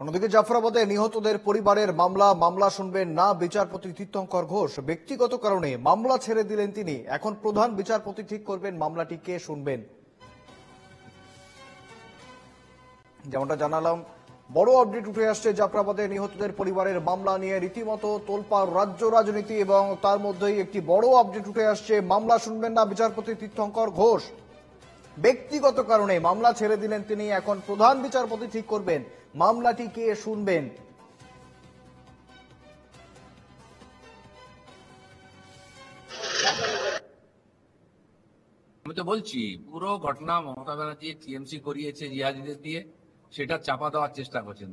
অন্যদিকে জাফরাবাদে নিহতদের পরিবারের মামলা মামলা শুনবেন না বিচারপতি তীর্থঙ্কর ঘোষ। ব্যক্তিগত কারণে মামলা ছেড়ে দিলেন তিনি। এখন প্রধান বিচারপতি ঠিক করবেন মামলাটি কে শুনবেন। যেমনটা জানালাম, বড় আপডেট উঠে আসছে জাফরাবাদে নিহতদের পরিবারের মামলা নিয়ে। রীতিমতো তোলপাড় রাজ্য রাজনীতি এবং তার মধ্যেই একটি বড় আপডেট উঠে আসছে। মামলা শুনবেন না বিচারপতি তীর্থঙ্কর ঘোষ। ব্যক্তিগত কারণে মামলা ছেড়ে দিলেন তিনি। এখন প্রধান বিচারপতি ঠিক করবেন। মামলাটি কে শুনবেন? আমি তো বলছি, পুরো ঘটনা মমতা ব্যানার্জি টিএমসি করিয়েছে জিহাদিদের দিয়ে, সেটা চাপা দেওয়ার চেষ্টা করছেন।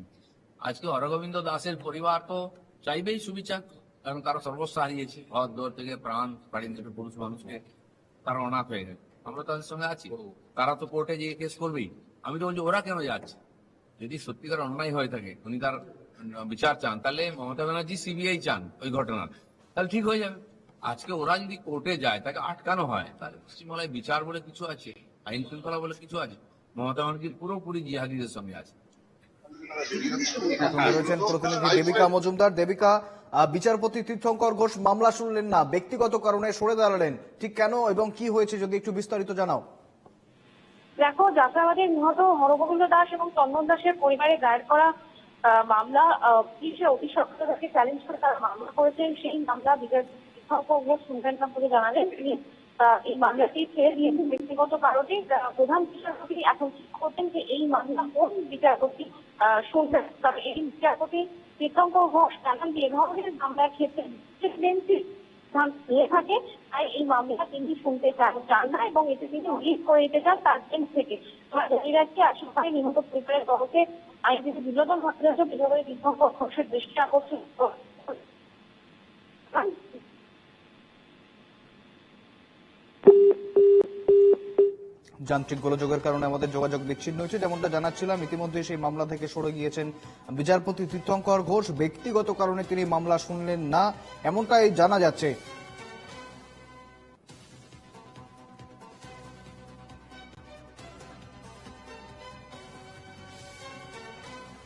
আজকে হরগোবিন্দ দাসের পরিবার তো চাইবেই সুবিচার, কারণ তারা সর্বস্ব হারিয়েছে। ঘর থেকে প্রাণ, বাড়ি থেকে পুরুষ মানুষকে তারা অনাথ হয়ে গেছে। আমরা তাদের সঙ্গে আছি। তারা তো কোর্টে গিয়ে কেস করবেই। আমি তো বলছি, ওরা কেন যাচ্ছে? যদি সত্যিকার অন্যায় হয়ে থাকে, উনি তার বিচার চান, তাহলে মমতা ব্যানার্জি সিবিআই চান ওই ঘটনার। তাহলে ঠিক হয়ে যাবে। আজকে ওরা যদি কোর্টে যায়, তাকে আটকানো হয়, তাহলে পশ্চিমবাংলায় বিচার বলে কিছু আছে, আইন শৃঙ্খলা বলে কিছু আছে? মমতা ব্যানার্জি পুরোপুরি জিহাদিদের সঙ্গে আছে। প্রতিনিধি দেবিকা মজুমদার। দেবিকা বিচারপতি তীর্থঙ্কর ঘোষ মামলা শুনলেন না। ব্যক্তিগত কারণে সরে দাঁড়ালেন। ঠিক কেন এবং কি হয়েছে যদি একটু বিস্তারিত জানাও। দেখো যাত্রাবাদের নিহত হরগোবিন্দ দাস এবং চন্দন দাসের পরিবারে দায়ের করা মামলা পুলিশের অতি সক্রিয়তাকে চ্যালেঞ্জ করে তারা মামলা করেছেন। সেই মামলা বিচার ঘোষ শুনবেন না বলে জানালেন। তিনি এই মামলাটি ছেড়ে দিয়েছেন ব্যক্তিগত কারণে প্রধান বিচারপতি এখন ঠিক করছেন যে এই মামলা কোন বিচারপতি শুনবেন তবে এই বিচারপতি তীর্থঙ্কর ঘোষ জানান যে ধরনের মামলার ক্ষেত্রে থাকে, তাই এই মামলা তিনি শুনতে চান চান না এবং এতে তিনি উল্লেখ করে দিতে চান তার বেঞ্চ থেকে। জানিয়ে রাখছি আশঙ্কায় নিহত পরিবারের তরফে আইনজীবী বিনোদন ভট্টাচার্য বিভাগের বিভক্ত ঘোষের দৃষ্টি আকর্ষণ যান্ত্রিক গোলযোগের কারণে আমাদের যোগাযোগ বিচ্ছিন্ন হয়েছে। যেমনটা জানাচ্ছিলাম, ইতিমধ্যে সেই মামলা থেকে সরে গিয়েছেন বিচারপতি তীর্থঙ্কর ঘোষ। ব্যক্তিগত কারণে তিনি মামলা শুনলেন না, এমনটাই জানা যাচ্ছে।